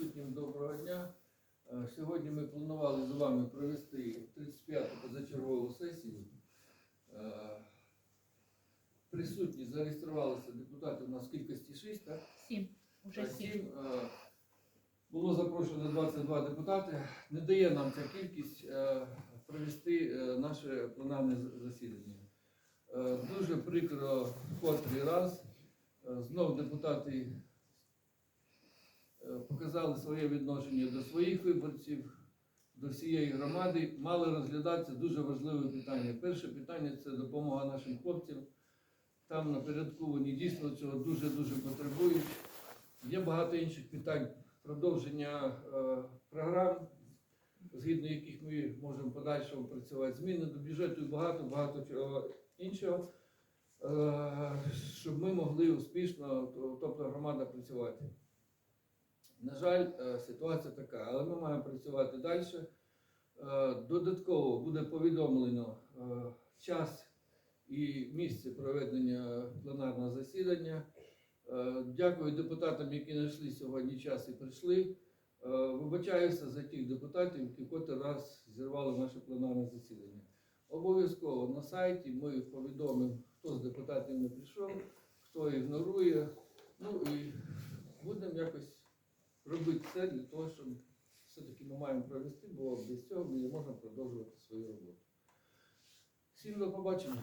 присутнім доброго дня. Е, Сьогодні ми планували з вами провести 35-ту позачергову сесію. Е, Присутні зареєструвалися депутати у нас в кількості 6, так? Сім. Уже Та сім. сім, е, Було запрошено 22 депутати. Не дає нам ця кількість провести наше пленарне засідання. Дуже прикро котрий раз знов депутати показали своє відношення до своїх виборців, до всієї громади. Мали розглядатися дуже важливе питання. Перше питання це допомога нашим хлопцям. Там напередку вони дійсно цього дуже-дуже потребують. Є багато інших питань продовження е, програм, згідно яких ми можемо в подальшому працювати, зміни до бюджету і багато багато чого іншого, е, щоб ми могли успішно, тобто громада працювати. На жаль, е, ситуація така, але ми маємо працювати далі. Е, Додатково буде повідомлено е, час і місце проведення пленарного засідання. Дякую депутатам, які знайшли сьогодні час і прийшли. Вибачаюся за тих депутатів, які котрий раз зірвали наше пленарне засідання. Обов'язково на сайті ми повідомимо, хто з депутатів не прийшов, хто ігнорує. Ну і будемо якось робити все для того, щоб все-таки ми маємо провести, бо без цього ми не можемо продовжувати свою роботу. Всім до побачення.